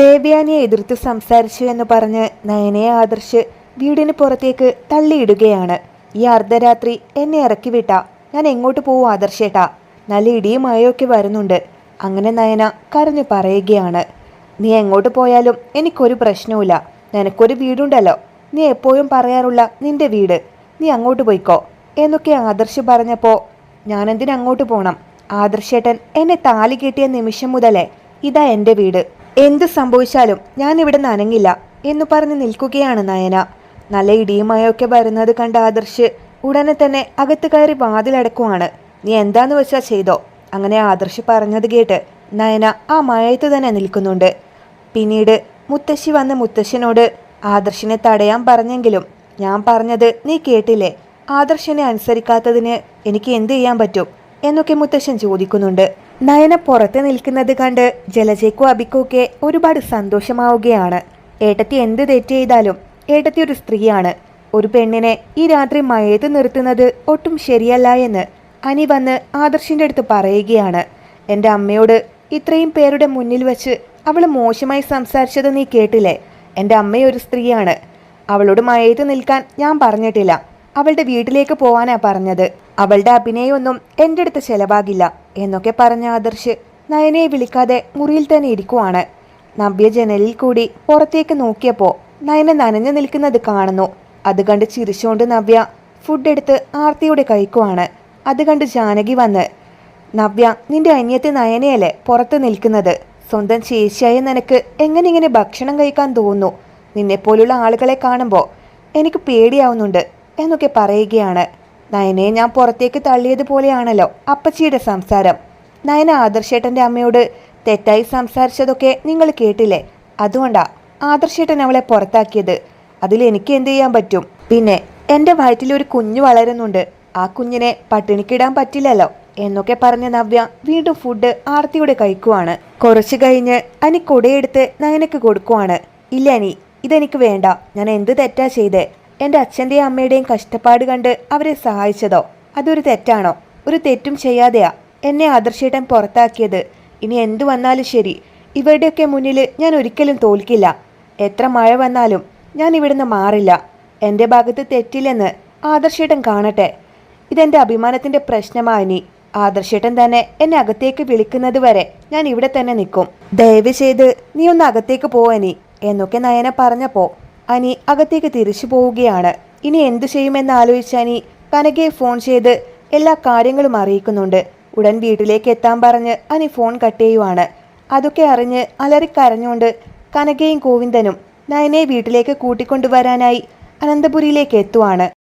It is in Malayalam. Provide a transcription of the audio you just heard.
ദേവയാനിയെ എതിർത്ത് സംസാരിച്ചു എന്ന് പറഞ്ഞ് നയനയെ ആദർശ് വീടിന് പുറത്തേക്ക് തള്ളിയിടുകയാണ്. ഈ അർദ്ധരാത്രി എന്നെ ഇറക്കി വിട്ട. ഞാൻ എങ്ങോട്ട് പോവും ആദർശേട്ടാ? നല്ല ഇടിയും മഴയൊക്കെ വരുന്നുണ്ട്. അങ്ങനെ നയന കരഞ്ഞു പറയുകയാണ്. നീ എങ്ങോട്ട് പോയാലും എനിക്കൊരു പ്രശ്നവുമില്ല. നിനക്കൊരു വീടുണ്ടല്ലോ. നീ എപ്പോഴും പറയാറുള്ള നിന്റെ വീട്. നീ അങ്ങോട്ട് പോയിക്കോ. എന്നൊക്കെ ആദർശ് പറഞ്ഞപ്പോൾ ഞാനെന്തിനങ്ങോട്ട് പോകണം ആദർശേട്ടൻ എന്നെ താലി കെട്ടിയ നിമിഷം മുതലേ ഇതാ എന്റെ വീട്. എന്ത് സംഭവിച്ചാലും ഞാൻ ഇവിടെ നനങ്ങില്ല എന്ന് പറഞ്ഞ് നിൽക്കുകയാണ് നയന. നല്ല ഇടിയുമായൊക്കെ വരുന്നത് കണ്ട ആദർശ് ഉടനെ തന്നെ അകത്ത് കയറി വാതിലടക്കുവാണ്. നീ എന്താന്ന് വെച്ചാൽ ചെയ്തോ? അങ്ങനെ ആദർശ് പറഞ്ഞത് കേട്ട് നയന ആ മഴയത്ത് തന്നെ നിൽക്കുന്നുണ്ട്. പിന്നീട് മുത്തശ്ശി വന്ന് മുത്തശ്ശനോട് ആദർശിനെ തടയാൻ പറഞ്ഞെങ്കിലും ഞാൻ പറഞ്ഞത് നീ കേട്ടില്ലേ? ആദർശനെ അനുസരിക്കാത്തതിന് എനിക്ക് എന്ത് ചെയ്യാൻ പറ്റും? എന്നൊക്കെ മുത്തശ്ശൻ ചോദിക്കുന്നുണ്ട്. നയന പുറത്ത് നിൽക്കുന്നത് കണ്ട് ജലജയ്ക്കും അബിക്കുമൊക്കെ ഒരുപാട് സന്തോഷമാവുകയാണ്. ഏട്ടത്തി എന്ത് തെറ്റ് ചെയ്താലും ഏട്ടത്തി ഒരു സ്ത്രീയാണ്. ഒരു പെണ്ണിനെ ഈ രാത്രി മയത്ത് നിർത്തുന്നത് ഒട്ടും ശരിയല്ല എന്ന് അനി വന്ന് ആദർശിന്റെ അടുത്ത് പറയുകയാണ്. എന്റെ അമ്മയോട് ഇത്രയും പേരുടെ മുന്നിൽ വെച്ച് അവൾ മോശമായി സംസാരിച്ചത് നീ കേട്ടില്ലേ? എന്റെ അമ്മയൊരു സ്ത്രീയാണ്. അവളോട് മയത്ത് നിൽക്കാൻ ഞാൻ പറഞ്ഞിട്ടില്ല. അവളുടെ വീട്ടിലേക്ക് പോവാനാ പറഞ്ഞത്. അവളുടെ അഭിനയമൊന്നും എന്റെ അടുത്ത് ചെലവാകില്ല. എന്നൊക്കെ പറഞ്ഞ ആദർശ് നയനെ വിളിക്കാതെ മുറിയിൽ തന്നെ ഇരിക്കുവാണ്. നവ്യ ജനലിൽ കൂടി പുറത്തേക്ക് നോക്കിയപ്പോൾ നയന നനഞ്ഞു നിൽക്കുന്നത് കാണുന്നു. അത് കണ്ട് ചിരിച്ചുകൊണ്ട് നവ്യ ഫുഡ് എടുത്ത് ആർത്തിയുടെ കഴിക്കുവാണ് അത് കണ്ട് ജാനകി വന്ന് നവ്യ നിന്റെ അന്യത്തെ നയനയല്ലേ പുറത്ത് നിൽക്കുന്നത്? സ്വന്തം ചേച്ചിയായ നിനക്ക് എങ്ങനെ ഇങ്ങനെ ഭക്ഷണം കഴിക്കാൻ തോന്നുന്നു? നിന്നെപ്പോലുള്ള ആളുകളെ കാണുമ്പോൾ എനിക്ക് പേടിയാവുന്നുണ്ട് എന്നൊക്കെ പറയുകയാണ്. നയനയെ ഞാൻ പുറത്തേക്ക് തള്ളിയതുപോലെയാണല്ലോ അപ്പച്ചിയുടെ സംസാരം. നയന ആദർശേട്ടന്റെ അമ്മയോട് തെറ്റായി സംസാരിച്ചതൊക്കെ നിങ്ങൾ കേട്ടില്ലേ? അതുകൊണ്ടാ ആദർശേട്ടൻ അവളെ പുറത്താക്കിയത്. അതിൽ എനിക്ക് എന്ത് ചെയ്യാൻ പറ്റും? പിന്നെ എന്റെ വയറ്റിൽ ഒരു കുഞ്ഞു വളരുന്നുണ്ട്. ആ കുഞ്ഞിനെ പട്ടിണിക്കിടാൻ പറ്റില്ലല്ലോ എന്നൊക്കെ പറഞ്ഞ നവ്യ വീണ്ടും ഫുഡ് ആർത്തിയുടെ കഴിക്കുവാണ് കുറച്ചു കഴിഞ്ഞ് അനി കൊടയെടുത്ത് നയനക്ക് കൊടുക്കുവാണ്. ഇല്ല അനി ഇതെനിക്ക് വേണ്ട. ഞാൻ എന്ത് തെറ്റാ ചെയ്തേ? എന്റെ അച്ഛന്റെയും അമ്മയുടെയും കഷ്ടപ്പാട് കണ്ട് അവരെ സഹായിച്ചതോ? അതൊരു തെറ്റാണോ? ഒരു തെറ്റും ചെയ്യാതെയാ എന്നെ ആദർശേട്ടൻ പുറത്താക്കിയത്. ഇനി എന്തു വന്നാലും ശരി. ഇവരുടെയൊക്കെ മുന്നിൽ ഞാൻ ഒരിക്കലും തോൽക്കില്ല. എത്ര മഴ വന്നാലും ഞാൻ ഇവിടുന്ന് മാറില്ല. എന്റെ ഭാഗത്ത് തെറ്റില്ലെന്ന് ആദർശേട്ടൻ കാണട്ടെ. ഇതെന്റെ അഭിമാനത്തിന്റെ പ്രശ്നമായിനി ആദർശേട്ടൻ തന്നെ എന്നെ അകത്തേക്ക് വിളിക്കുന്നത് വരെ ഞാൻ ഇവിടെ തന്നെ നിൽക്കും. ദയവ് ചെയ്ത് നീ ഒന്ന് അകത്തേക്ക് പോവനി എന്നൊക്കെ നയന പറഞ്ഞപ്പോ അനി അകത്തേക്ക് തിരിച്ചു പോവുകയാണ്. ഇനി എന്തു ചെയ്യുമെന്ന് ആലോചിച്ച അനി കനകയെ ഫോൺ ചെയ്ത് എല്ലാ കാര്യങ്ങളും അറിയിക്കുന്നുണ്ട്. ഉടൻ വീട്ടിലേക്ക് എത്താൻ പറഞ്ഞ് അനി ഫോൺ കട്ട് ചെയ്യുവാണ്. അതൊക്കെ അറിഞ്ഞ് അലറിക്കരഞ്ഞുകൊണ്ട് കനകയും ഗോവിന്ദനും നയനെ വീട്ടിലേക്ക് കൂട്ടിക്കൊണ്ടുവരാനായി അനന്തപുരിയിലേക്ക് എത്തുവാണ്.